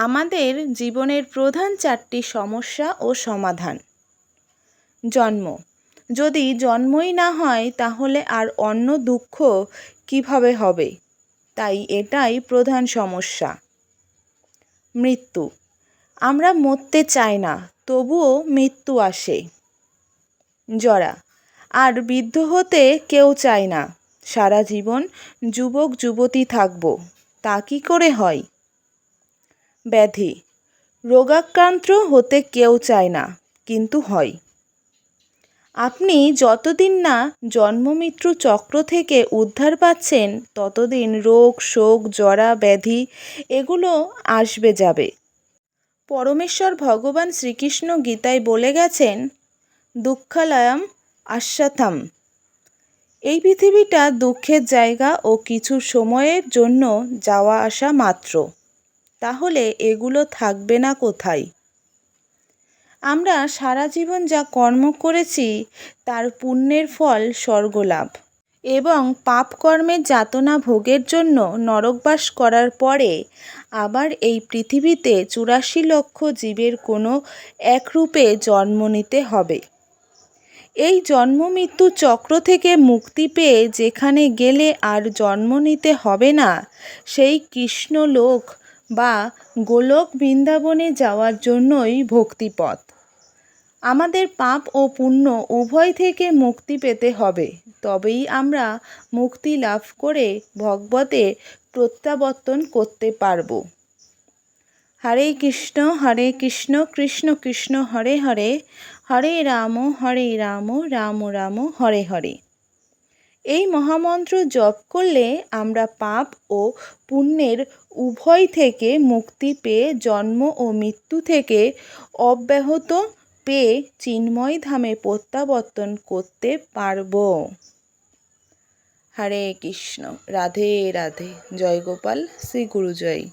আমাদের জীবনের প্রধান চারটি সমস্যা ও সমাধান। জন্ম। যদি জন্মই না হয়, তাহলে আর অন্য দুঃখ কীভাবে হবে? তাই এটাই প্রধান সমস্যা। মৃত্যু। আমরা মরতে চাই না, তবুও মৃত্যু আসে। জরা। আর বৃদ্ধ হতে কেউ চায় না। সারা জীবন যুবক যুবতী থাকব। তা কি করে হয়? ব্যাধি। রোগাক্রান্ত হতে কেউ চায় না, কিন্তু হয়। আপনি যতদিন না জন্মমৃত্যু চক্র থেকে উদ্ধার পাচ্ছেন, ততদিন রোগ, শোক, জরা, ব্যাধি এগুলো আসবে যাবে। পরমেশ্বর ভগবান শ্রীকৃষ্ণ গীতায় বলে গেছেন, দুঃখালয়ম আশ্বাথাম। এই পৃথিবীটা দুঃখের জায়গা ও কিছু সময়ের জন্য যাওয়া আসা মাত্র। তাহলে এগুলো থাকবে না কোথায়? আমরা সারা জীবন যা কর্ম করেছি, তার পুণ্যের ফল স্বর্গলাভ। এবং পাপ কর্মের যাতনা ভোগের জন্য নরকবাস করার পরে আবার এই পৃথিবীতে চুরাশি লক্ষ জীবের কোনো একরূপে জন্ম নিতে হবে। এই জন্ম মৃত্যু চক্র থেকে মুক্তি পেয়ে যেখানে গেলে আর জন্ম নিতে হবে না, সেই কৃষ্ণলোক বা গোলক বৃন্দাবনে যাওয়ার জন্যই ভক্তিপথ। আমাদের পাপ ও পুণ্য উভয় থেকে মুক্তি পেতে হবে। তবেই আমরা মুক্তি লাভ করে ভগবতে প্রত্যাবর্তন করতে পারব। হরে কৃষ্ণ হরে কৃষ্ণ কৃষ্ণ কৃষ্ণ, হরে হরে। হরে রাম হরে রাম রাম রাম, হরে হরে। এই মহামন্ত্র জপ করলে আমরা পাপ ও পুণ্যের উভয় থেকে মুক্তি পেয়ে জন্ম ও মৃত্যু থেকে অব্যাহত পেয়ে চিন্ময় ধামে প্রত্যাবর্তন করতে পারব। হরে কৃষ্ণ। রাধে রাধে। জয় গোপাল। শ্রী গুরু জয়